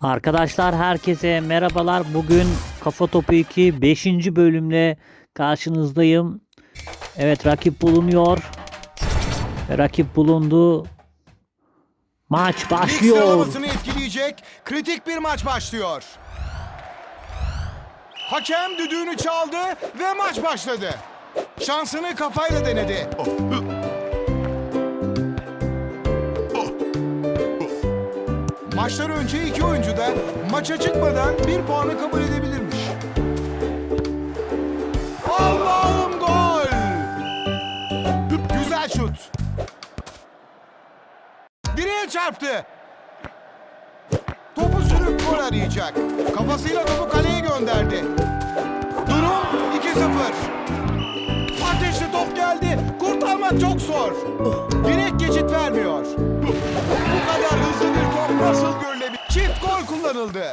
Arkadaşlar herkese merhabalar. Bugün Kafa Topu 2 5. bölümle karşınızdayım. Evet rakip bulunuyor. Rakip bulundu. Maç Lig başlıyor. sıralamasını etkileyecek kritik bir maç başlıyor. Hakem düdüğünü çaldı ve maç başladı. Şansını kafayla denedi. Maçtan önce iki oyuncu da maça çıkmadan bir puanı kabul edebilirmiş. Allah'ım gol! Güzel şut. Direğe çarptı. Topu sürüp gol arayacak. Kafasıyla topu kaleye gönderdi. Durum 2-0. Ateşli top geldi. Kurtarmak çok zor. Direkt geçit vermiyor. Bu kadar hızlı nasıl görülebilir? Çift gol kullanıldı.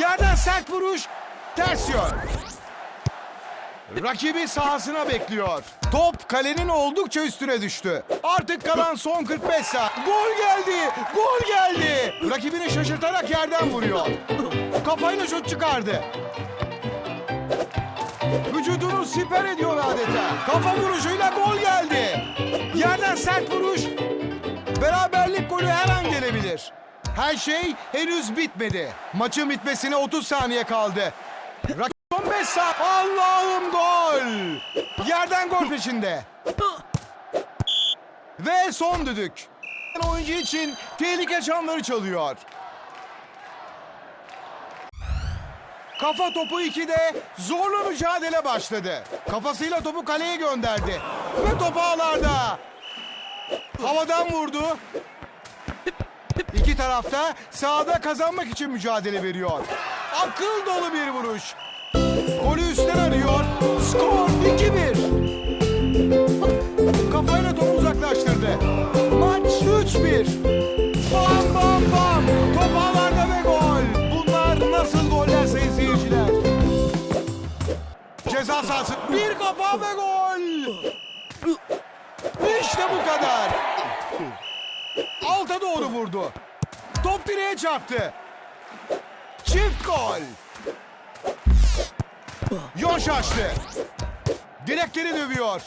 Yerden sert vuruş. Ters yön. Rakibi sahasına bekliyor. Top kalenin oldukça üstüne düştü. Artık kalan son 45 saat. Gol geldi! Gol geldi! Rakibini şaşırtarak yerden vuruyor. Kafayla şut çıkardı. Vücudunu siper ediyor adeta. Kafa vuruşuyla gol geldi. Yerden sert vuruş. Beraberlik golü her an gelebilir. Her şey henüz bitmedi. Maçın bitmesine 30 saniye kaldı. Rakip 15 saat. Allah'ım gol. Yerden gol peşinde. Ve son düdük. Oyuncu için tehlike çanları çalıyor. Kafa topu 2'de zorlu mücadele başladı. Kafasıyla topu kaleye gönderdi. Ve top ağlarda. Havadan vurdu. İki tarafta sahada kazanmak için mücadele veriyor. Akıl dolu bir vuruş. Golü üstten arıyor. Skor 2-1. Kafayla topu uzaklaştırdı. Maç 3-1. Bam bam bam. Top ağlarda ve gol. Bunlar nasıl goller sayın seyirciler? Ceza sahası. Bir kafa ve gol. İşte bu kadar. Alta doğru vurdu. Top direğe çarptı. Çift gol. Yön şaştı. Direkleri dövüyor.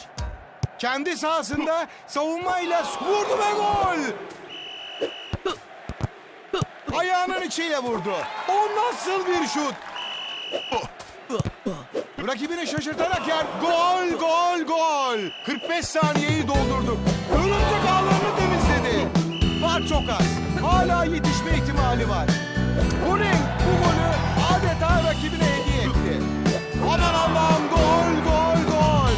Kendi sahasında savunmayla vurdu ve gol. Ayağının içiyle vurdu. O nasıl bir şut? Rakibini şaşırtarak yer. Gol, gol, gol. 45 saniyeyi doldurduk. Örümcek ağlarını temizledi. Çok az. Hala yetişme ihtimali var. Huning bu golü adeta rakibine hediye etti. Aman Allah'ım gol, gol, gol.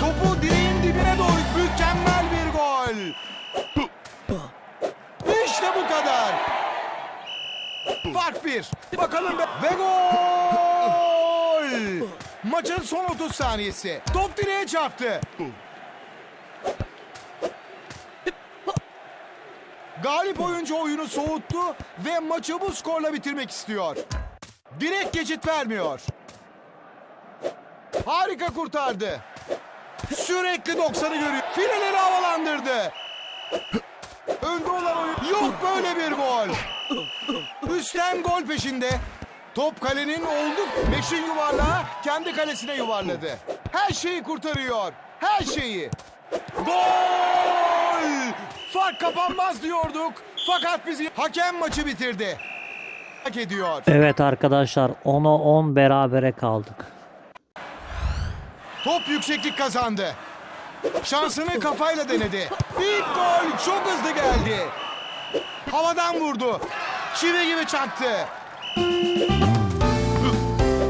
Topu direğin dibine doğru mükemmel bir gol. İşte bu kadar. Fark bir. Bakalım be- ve gol. Maçın son 30 saniyesi. Top direğe çarptı. Galip oyuncu oyunu soğuttu ve maçı bu skorla bitirmek istiyor. Direkt geçit vermiyor. Harika kurtardı. Sürekli 90'ı görüyor. Fileleri havalandırdı. Önde olan oyun. Yok böyle bir gol. Üstten gol peşinde. Top kalenin olduk. Beşin yuvarlağı kendi kalesine yuvarladı. Her şeyi kurtarıyor. Her şeyi. Gol! Fark kapanmaz diyorduk. Fakat bizi hakem maçı bitirdi. Hak ediyor. Evet arkadaşlar 10'a 10 berabere kaldık. Top yükseklik kazandı. Şansını kafayla denedi. İlk gol çok hızlı geldi. Havadan vurdu. Çivi gibi çaktı.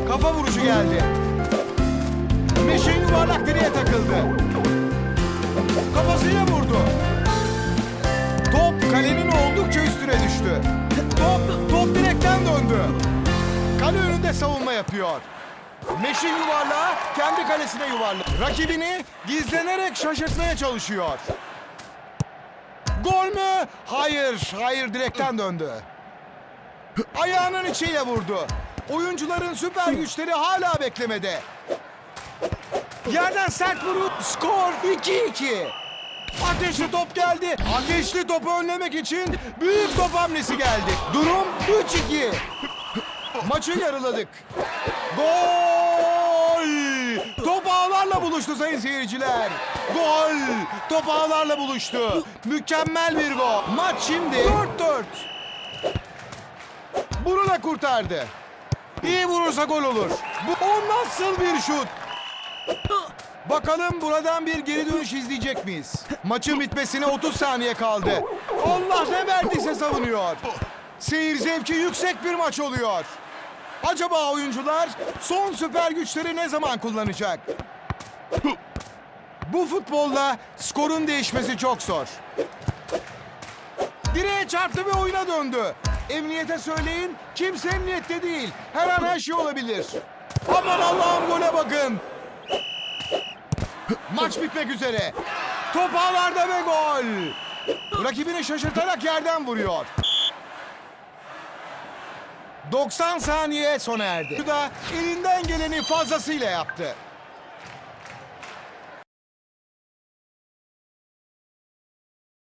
Kafa vuruşu geldi. Meşin yuvarlak direğe takıldı. Kafasıyla vurdu. Savunma yapıyor. Meşin yuvarlağı kendi kalesine yuvarladı. Rakibini gizlenerek şaşırtmaya çalışıyor. Gol mü? Hayır, hayır direkten döndü. Ayağının içiyle vurdu. Oyuncuların süper güçleri hala beklemede. Yerden sert vurup skor 2-2. Ateşli top geldi. Ateşli topu önlemek için büyük top hamlesi geldi. Durum 3-2. Maçı yarıladık. Gol! Top ağlarla buluştu sayın seyirciler. Gol! Top ağlarla buluştu. Mükemmel bir gol. Maç şimdi 4-4. Bunu da kurtardı. İyi vurursa gol olur. Bu o nasıl bir şut? Bakalım buradan bir geri dönüş izleyecek miyiz? Maçın bitmesine 30 saniye kaldı. Allah ne verdiyse savunuyor. Seyir zevki yüksek bir maç oluyor. Acaba oyuncular son süper güçleri ne zaman kullanacak? Bu futbolda skorun değişmesi çok zor. Direğe çarptı ve oyuna döndü. Emniyete söyleyin, kimse emniyette değil. Her an her şey olabilir. Aman Allah'ım gole bakın. Maç bitmek üzere. Top ağlarda ve gol. Rakibini şaşırtarak yerden vuruyor. 90 saniye sona erdi. Bu da elinden geleni fazlasıyla yaptı.